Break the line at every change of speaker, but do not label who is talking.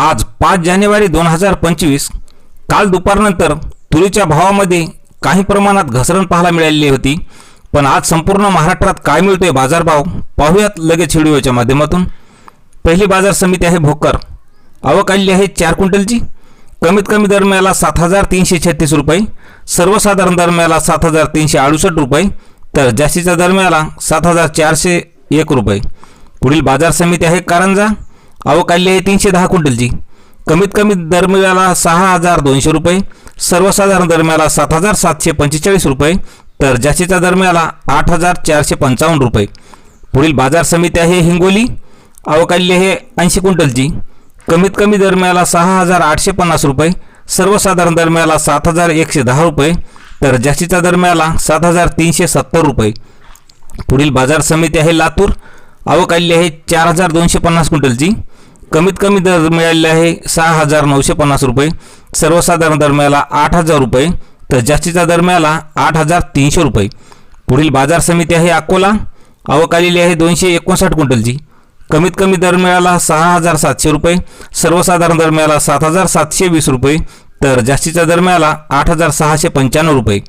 आज पाच जानेवारी दोन हजार पंचवीस काल दुपारनंतर तुरीच्या भावामध्ये काही प्रमाणात घसरण पाहायला मिळालेली होती पण आज संपूर्ण महाराष्ट्रात काय मिळतोय बाजारभाव पाहूयात लगेच व्हिडिओच्या माध्यमातून. पहिली बाजार समिती आहे भोकर. आवक आलेली आहे चार क्विंटलची. कमीत कमी दरम्याला सात हजार तीनशे छत्तीस रुपये. सर्वसाधारण दरम्याला सात हजार तीनशे अडुसष्ट रुपये. तर जास्तीच्या दरम्याला सात हजार चारशे एक रुपये. पुढील बाजार समिती आहे कारंजा. आवक आलेली आहे तीनशे दहा क्विंटलची. कमीत कमी दरम्याला सहा हजार दोनशे रुपये सर्वसाधारण दरम्याला सात हजार सातशे पंचेचाळीस रुपये तर जास्तीच्या दरम्याला आठ हजार चारशे पंचावन्न रुपये. पुढील बाजार समिती आहे हिंगोली. आवक आलेली आहे ऐंशी क्विंटलची. कमीत कमी दरम्याला सहा हजार आठशे पन्नास रुपये सर्वसाधारण दरम्याला सात हजार एकशे दहा रुपये तर जास्तीच्या दरम्याला सात हजार तीनशे सत्तर रुपये. पुढील बाजार समिती आहे लातूर. आवक आलेली आहे चार हजार दोनशे पन्नास क्विंटलची. कमीत कमी दर मिळालेले आहे सहा हजार नऊशे पन्नास रुपये. सर्वसाधारण दरम्याला आठ हजार रुपये. तर जास्तीच्या दरम्याला आठ हजार तीनशे रुपये. पुढील बाजार समिती आहे अकोला. आवक आलेली आहे दोनशे एकोणसाठ क्विंटलची. कमीत कमी दर मिळाला सहा हजार सातशे रुपये. सर्वसाधारण दरम्याला सात हजार सातशे वीस रुपये. तर जास्तीच्या दरम्याला आठ हजार सहाशे पंच्याण्णव रुपये.